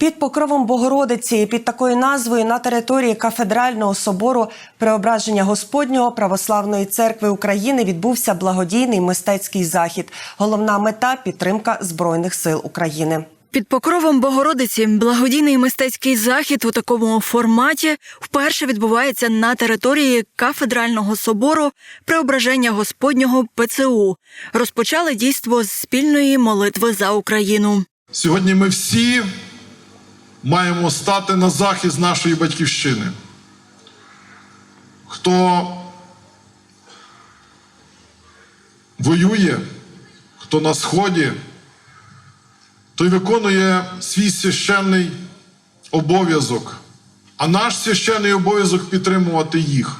Під покровом Богородиці під такою назвою на території кафедрального собору Преображення Господнього православної церкви України відбувся благодійний мистецький захід. Головна мета підтримка збройних сил України. Під покровом Богородиці благодійний мистецький захід у такому форматі вперше відбувається на території кафедрального собору Преображення Господнього ПЦУ. Розпочали дійство з спільної молитви за Україну. Сьогодні ми всі маємо стати на захист нашої батьківщини. Хто воює, хто на сході, той виконує свій священний обов'язок, а наш священний обов'язок підтримувати їх.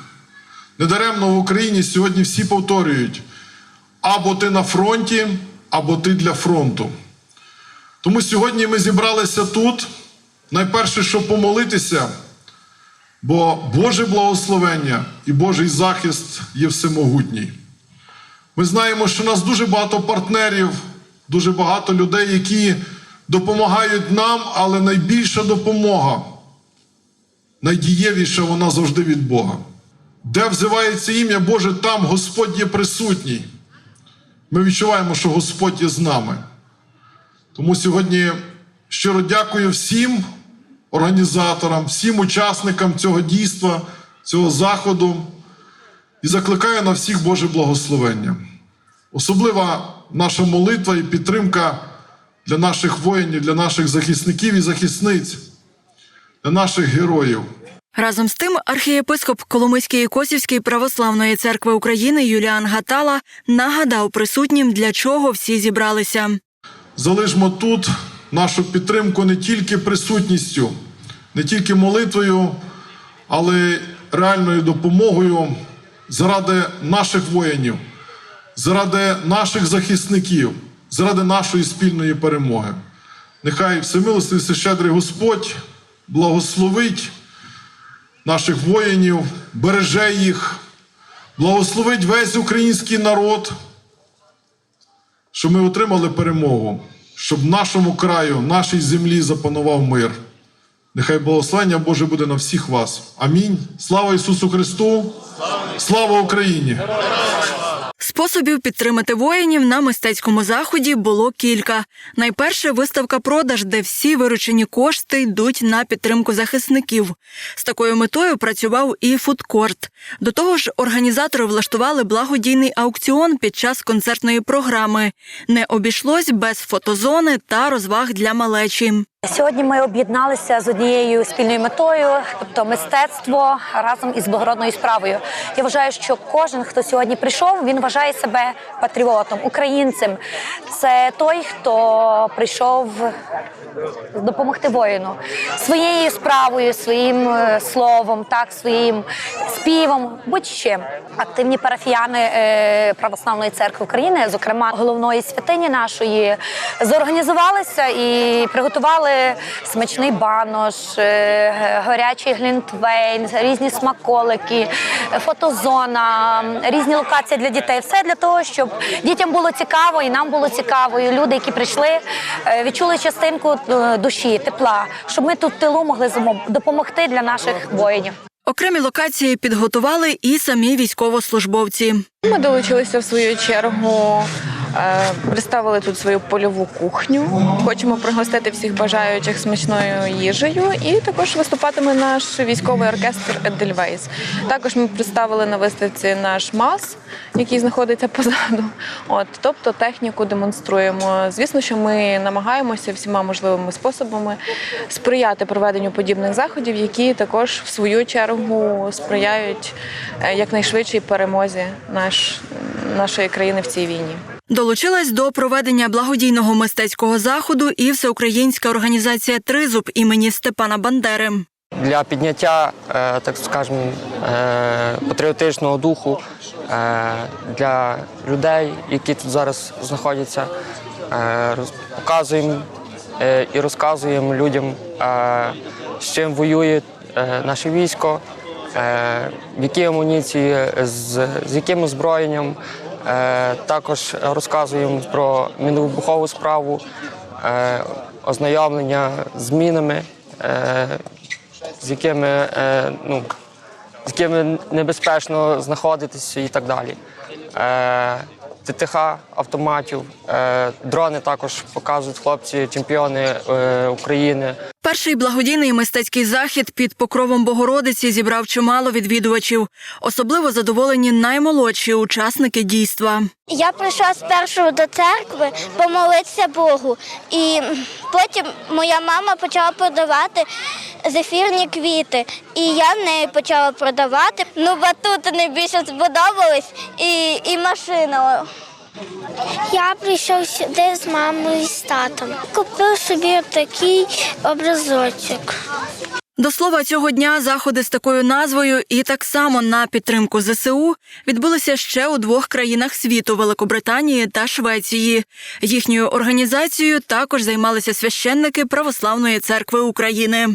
Недаремно в Україні сьогодні всі повторюють: або ти на фронті, або ти для фронту. Тому сьогодні ми зібралися тут, найперше, щоб помолитися, бо Боже благословення і Божий захист є всемогутній. Ми знаємо, що у нас дуже багато партнерів, дуже багато людей, які допомагають нам, але найбільша допомога, найдієвіша вона завжди від Бога. Де взивається ім'я Боже, там Господь є присутній. Ми відчуваємо, що Господь є з нами. Тому сьогодні щиро дякую всім організаторам, всім учасникам цього дійства, цього заходу і закликаю на всіх Боже благословення. Особлива наша молитва і підтримка для наших воїнів, для наших захисників і захисниць, для наших героїв. Разом з тим, архієпископ Коломийської Косівської православної церкви України Юліан Гатала нагадав присутнім, для чого всі зібралися. залишмо тут нашу підтримку не тільки присутністю, не тільки молитвою, але й реальною допомогою заради наших воїнів, заради наших захисників, заради нашої спільної перемоги. Нехай всемилостивий всещедрий Господь благословить наших воїнів, береже їх, благословить весь український народ щоб ми отримали перемогу, щоб нашому краю, нашій землі запанував мир. Нехай благословення Боже буде на всіх вас. Амінь. Слава Ісусу Христу! Слава Україні! Способів підтримати воїнів на мистецькому заході було кілька. Найперше виставка продаж, де всі виручені кошти йдуть на підтримку захисників. З такою метою працював і фудкорт. До того ж, організатори влаштували благодійний аукціон під час концертної програми. Не обійшлось без фотозони та розваг для малечі. Сьогодні ми об'єдналися з однією спільною метою, тобто мистецтво разом із благородною справою. Я вважаю, що кожен, хто сьогодні прийшов, він вважає себе патріотом, українцем. Це той, хто прийшов допомогти воїну своєю справою, своїм е, словом, так своїм співом, будь-чим. Активні парафіяни е, православної церкви України, зокрема головної святині нашої, зорганізувалися і приготували смачний банош, е, гарячий глінтвейн, різні смаколики, фотозона, різні локації для дітей. Все для того, щоб дітям було цікаво, і нам було цікаво. І люди, які прийшли, е, відчули частинку е, душі, тепла, щоб ми тут в тилу могли допомогти для наших воїнів. Окремі локації підготували і самі військовослужбовці. Ми долучилися в свою чергу, представили тут свою польову кухню. Хочемо пригостити всіх бажаючих смачною їжею. І також виступатиме наш військовий оркестр Едельвейс. Також ми представили на виставці наш МАЗ, який знаходиться позаду. От, тобто техніку демонструємо. Звісно, що ми намагаємося всіма можливими способами сприяти проведенню подібних заходів, які також в свою чергу сприяють е, якнайшвидшій перемозі наш, нашої країни в цій війні. Долучилась до проведення благодійного мистецького заходу і всеукраїнська організація Тризуб імені Степана Бандери. для підняття, е, так скажемо, е, патріотичного духу е, для людей, які тут зараз знаходяться. Показуємо і розказуємо людям, з чим воює наше військо, в які амуніції, з яким озброєнням. Е, Також розказуємо про міновибухову справу. Е, ознайомлення з змінами, е, з якими, ну, з якими небезпечно знаходитися і так далі. ТТХ автоматів, дрони також показують хлопці, чемпіони України. Перший благодійний мистецький захід під покровом Богородиці зібрав чимало відвідувачів. Особливо задоволені наймолодші учасники дійства. Я прийшла спершу до церкви помолитися Богу, і потім моя мама почала продавати зефірні квіти. І я в неї почала продавати. Ну, батути найбільше сподобались і, і машина. Я прийшов сюди з мамою і з татом. Купив собі такий образочок. До слова, цього дня заходи з такою назвою і так само на підтримку ЗСУ відбулися ще у двох країнах світу Великобританії та Швеції. Їхньою організацією також займалися священники Православної церкви України.